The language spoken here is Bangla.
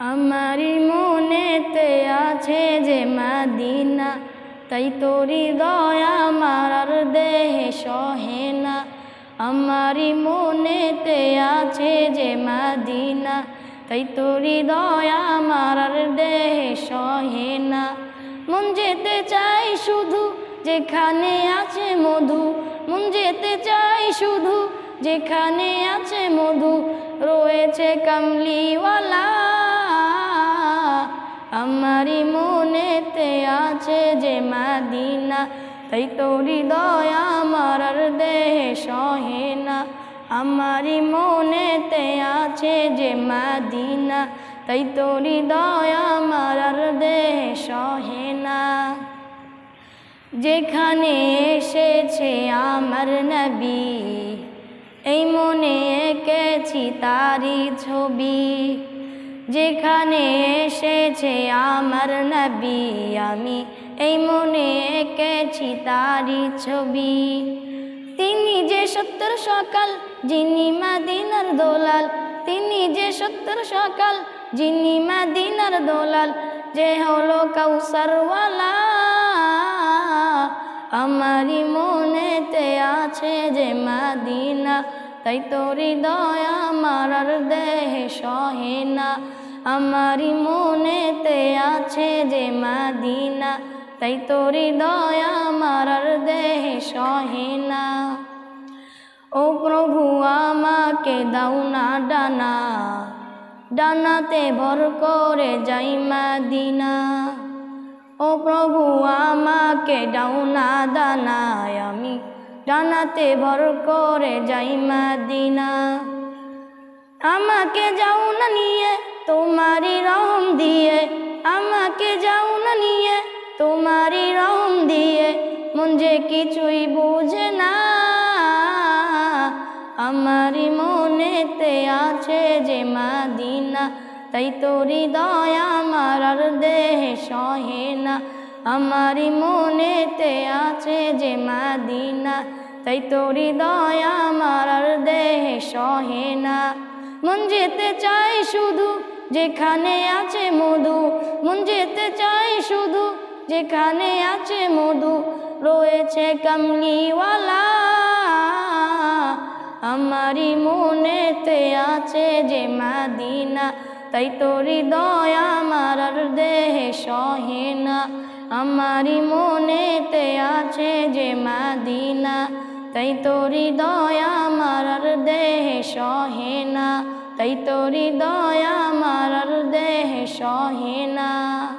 আমারি মনেতে আছে যে মাদিনা, তাই তোরি দয়া আমার আর দেহে সহে না। আমারি মনেতে আছে যে মাদিনা, তাই তোরি দয়া আমার আর দেহে সহে না। মন যেতে চাই শুধু যেখানে আছে মধু, মন যেতে চাই শুধু যেখানে আছে মধু, রয়েছে কামলিওয়ালা আমারি মনেতে আছে যে মাদিনা, তাই তোরি দয়া আমার দেহে সহে না। আমারি মনেতে আছে যে মাদিনা, তাই তোরি দয়া আমার দেহে সহে না। যেখানে এসেছে আমার নবী, এই মনে এঁকেছি তারি ছবি। যেখানে এসেছে আমার নবী, আমি এই মনে এঁকেছি তারি ছবি। তিনি যে সত্তর সকাল, যিনি মাদিনার দোলাল। তিনি যে সত্তর সকাল, যিনি মাদিনার দোলাল। যে হলো কাউসারওয়ালা আমারি মনেতে আছে যে মাদিনা তাই তোরি দয়া আমার আর দেহে সহে না। আমারি মনেতে আছে যে মাদিনা। তাই তোরি দয়া আমার আর দেহে সহে না। ও প্রভু, আমাকে দাও না ডানা। ডানাতে ভর করে যাই মাদিনা। ও প্রভু, আমাকে ডাউনা দানায় আমি ডানাতে ভর করে যাই মাদিনা। আমাকে যাও না নিয়ে, তোমারই রহম দিয়ে। আমাকে যাও না নিয়ে, তোমারই রহম দিয়ে। মন যে কিছুই বুঝে না, আমারই মনেতে আছে যে মাদিনা। তাই তোরি দয়া আমার আর দেহে সহে না। আমারই মনেতে আছে যে মাদিনা, তাই তোরি দয়া আমার দেহে সহে না। মন যেতে চাই শুধু যেখানে আছে মধু, মন যেতে চাই শুধু যেখানে আছে মধু, রয়েছে কামলিওয়ালা। আমারই মনেতে আছে যে মাদিনা, তাই তোরি দয়া না আমারই মনেতে আছে যে মাদিনা, তাই তোরি দয়া মারার দেহে সহে না, তাই তোরি দয়া মারার দেহে সহে না।